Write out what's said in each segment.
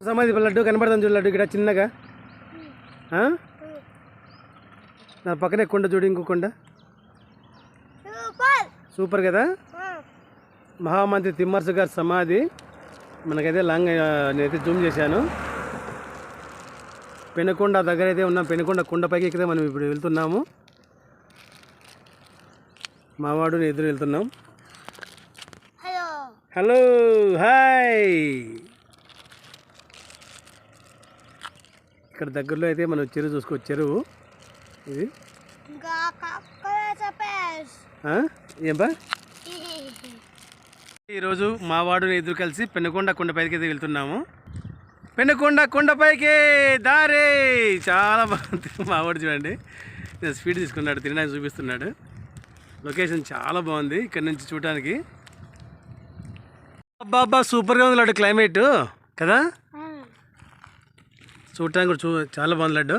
సమాధి లడ్డు కనబడుతుంది చూడు లడ్డు ఇక్కడ చిన్నగా? దాని పక్కనే కొండ చూడు ఇంకో కొండ. సూపర్. కదా? మహామంత్రి తిమ్మర్సు గారి సమాధి. మనకైతే లాంగ్ నేనైతే జూమ్ చేశాను. పెనుకొండ దగ్గర అయితే ఉన్నాం. పెనుకొండ కొండపైకి ఎక్కితే మనం ఇప్పుడు వెళ్తున్నాము. మావాడు నేను ఎదురు వెళ్తున్నాం. హలో. Hello hi! ఇక్కడ దగ్గరలో అయితే మనం చెరువు చూసుకోవచ్చు చెరువు. ఇది? ఏం బా? ఈరోజు మా వాడుని ఎదురు కలిసి పెనుకొండ కొండపైకి అయితే వెళ్తున్నాము. పెనుకొండ కొండపైకి దారే! చాలా బాగుంది. మా వాడు చూడండి. నేను స్పీడ్ తీసుకున్నాడు తినడానికి చూపిస్తున్నాడు. లొకేషన్ చాలా బాగుంది ఇక్కడ నుంచి చూడడానికి అబ్బా సూపర్గా ఉంది క్లైమేట్. కదా? చూడటానికి కూడా చూ చాలా బాగుంది లడ్డు.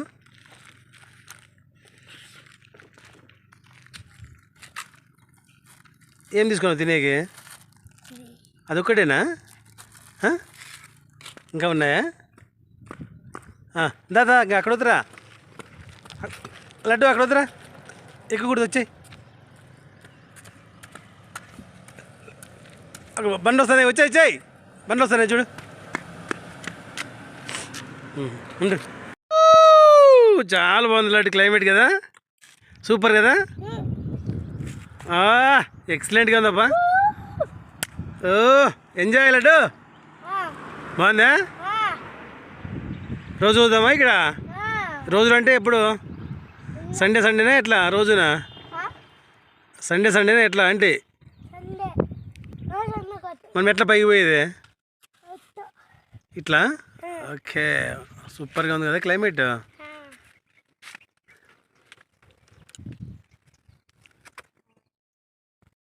ఏం తీసుకున్నావు తినేకి? అదొక్కటేనా? ఇంకా ఉన్నాయా? దాదా ఇంకా అక్కడ వద్దురా. లడ్డు అక్కడ వద్దురా. ఎక్కకూడదు వచ్చాయి. అక్కడ బండి వస్తాయి వచ్చాయి వచ్చాయి. బండి వస్తాయి చూడు. చాలా బాగుంది లడ్డు క్లైమేట్ కదా. సూపర్ కదా? ఎక్సలెంట్గా ఉందబ్బా. Oh enjoy laddu. బాగుందా? రోజు చూద్దామా ఇక్కడ? రోజులు అంటే ఎప్పుడు? సండే సండేనా ఎట్లా? రోజున? సండే సండేనా ఎట్లా అంటే మనం ఎట్లా పైకి పోయేది? ఇట్లా? ఓకే. సూపర్గా ఉంది కదా క్లైమేట్?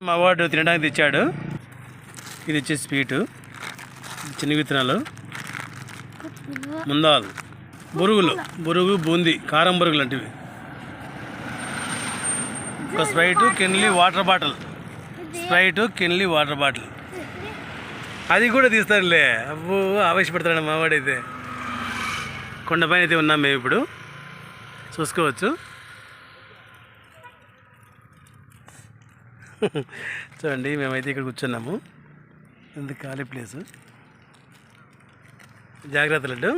మా వాడు తినడానికి తెచ్చాడు. ఇది వచ్చేసి స్వీటు. చిన్న విత్తనాలు. ముందాలు. బురుగులు. బురుగు బూందీ కారం బురుగులు లాంటివి. ఒక Sprite Kinley water bottle. Sprite Kinley water bottle. అది కూడా తీస్తారులే. అబ్బో ఆవేశపడతాడు మావాడైతే. కొండపైన అయితే ఉన్నాం మేము ఇప్పుడు. చూసుకోవచ్చు. చూడండి మేమైతే ఇక్కడ కూర్చున్నాము. ఎంత ఖాళీ ప్లేసు. జాగ్రత్త లడ్డు